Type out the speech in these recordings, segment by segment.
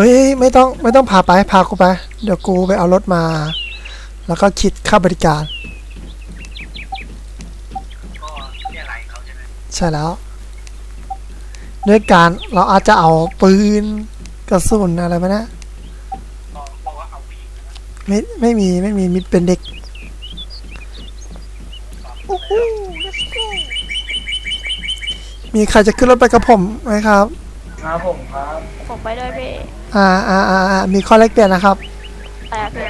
เฮ้ยไม่ต้องไม่ต้องพาไปพากูไป เดี๋ยวกูไปเอารถมา แล้วก็คิดค่าบริการ ก็เรียกอะไรเขาใช่ไหมใช่แล้ว ด้วยการเราอาจจะเอาปืนกระสุนอะไรมานะก็บอกว่าเอาผีนะไม่ไม่มีไม่มีมีเป็นเด็กโอ้โห let's go มีใครจะขึ้นรถไปกับผมไหมครับ ครับผมครับ ผมไปด้วยพี่ อ่าอ่าอ่าอ่ามีข้อแลกเปลี่ยนนะครับแต่พี่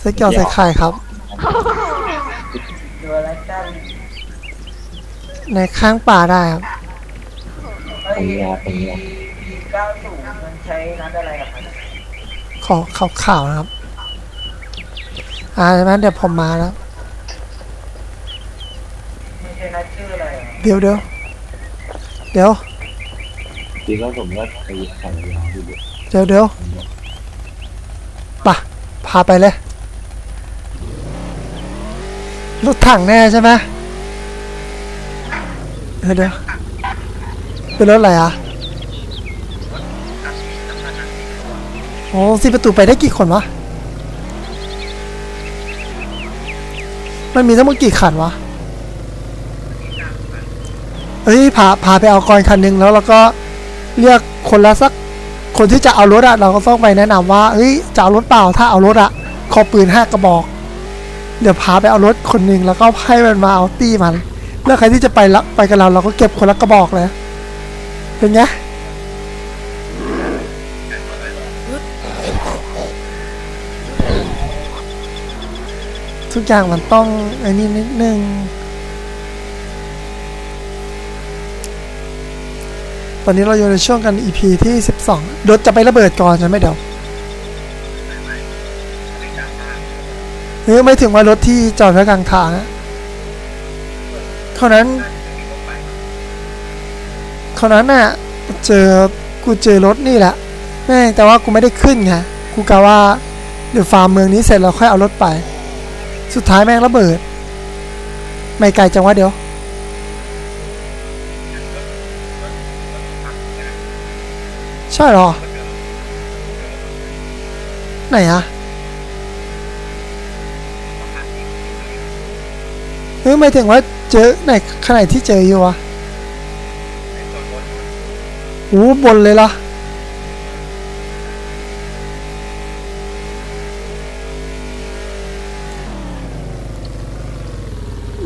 ใส่เกี่ยวใส่ไข่ครับ ดูอะไรกันในข้างป่าได้ครับ เฮ้ยปีปีเก้าศูนย์มันใช้นัดอะไรอะครับขอขาวขาวๆนะครับ อ่าดังนั้นเดี๋ยวผมมาแล้ว มันใช้นัดชื่ออะไรอะเดี๋ยวเดี๋ยวเดี๋ยว จริงแล้วผมก็ไปแข่งยาวดูดิ เดี๋ยวเดี๋ยวปะพาไปเลยรถถังแน่ใช่ไหมเดี๋ยวเดี๋ยวเป็นรถอะไรอะโอ้สี่ประตูไปได้กี่คนวะ มันมีทั้งหมดกี่คันวะเฮ้ยพาพาไปเอากรคันหนึ่งแล้วเราก็เรียกคนละสัก คนที่จะเอารถอะเราก็ต้องไปแนะนำว่าเฮ้ยจะเอารถเปล่าถ้าเอารถอะขอปืนห้ากระบอก เดี๋ยวพาไปเอารถคนหนึ่งแล้วก็ให้มันมาเอาตี้มัน แล้วใครที่จะไปละไปกับเราเราก็เก็บคนละกระบอกเลยเป็นไงทุกอย่างมันต้องไอ้นี่นิดนึง ตอนนี้เราอยู่ในช่วงกัน EP ที่ 12รถจะไประเบิดก่อนใช่ไหมเดี๋ยวเฮ้ยไม่ถึงว่ารถที่จอดไว้กลางทางเท่านั้น เท่านั้นน่ะเจอกูเจอรถนี่แหละแม่แต่ว่ากูไม่ได้ขึ้นไงกูกะว่าเดี๋ยวฟาร์มเมืองนี้เสร็จเราค่อยเอารถไป สุดท้ายแม่งระเบิด ไม่ไกลจังวะเดี๋ยว ใช่หรอ ไหนอะเฮ้ยหมายถึงว่าเจอไหนขนาดที่เจออยู่วะโอ้บนเลยล่ะ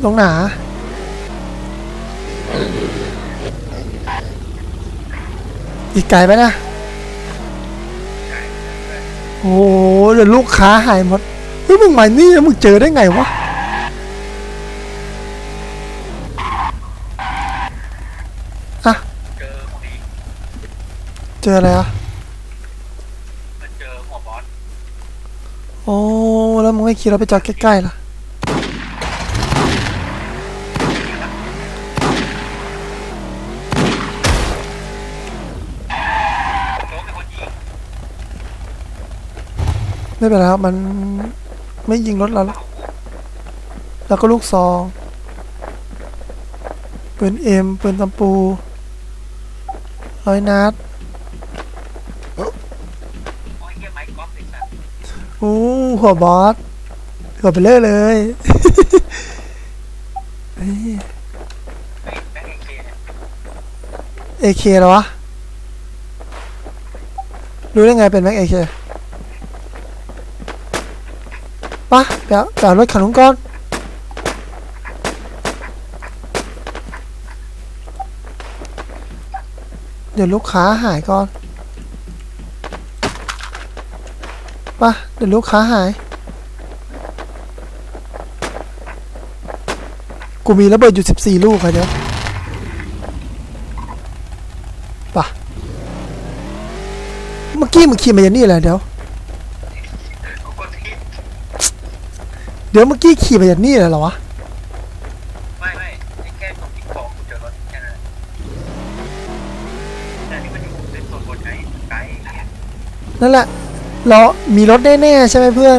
ตรงไหน อีกไกลไปนะ โอ้โหเดี๋ยวลูกค้าหายหมดเฮ้ยมึงมานี่แล้วมึงเจอได้ไงวะอะเจอพอดีเจออะไรอะมันเจอหัวบอสโอ้ แล้วมึงไม่ขี่เราไปจอดใกล้ๆล่ะ ไม่เป็นไรครับมันไม่ยิงรถเราแล้วแล้วก็ลูกซองปืนเอ็มปืนตำปูร้อยนัดโอ้ยเฮียไม้กอล์ฟไอ้สัตว์โอ้หัวบอสหัวไปเลยเลยเฮ้ยไอ้แบงค์เอเคเนี่ยเอเคเหรอวะ รู้ได้ไงเป็นแม็กเอเค ปะเดี๋ยวเดี๋ยวรถขันนุ้งก่อนเดี๋ยวลูกค้าหายก่อนปะเดี๋ยวลูกค้าหาย กูมีระเบิดอยู่สิบสี่ลูกอะเดี๋ยวปะเมื่อกี้มึงขี่มาอย่างนี้แหละเดี๋ยว กูกดที่ เดี๋ยวเมื่อกี้ขี่มาอย่างนี้เลยเหรอวะ ไม่ไม่ไอ้แค่ตรงที่ของกูเจอรถแค่นั้นแหละแต่นี่มันอยู่ในส่วนบนไกลไกลเนี่ยนั่นแหละเรามีรถแน่ๆใช่ไหมเพื่อน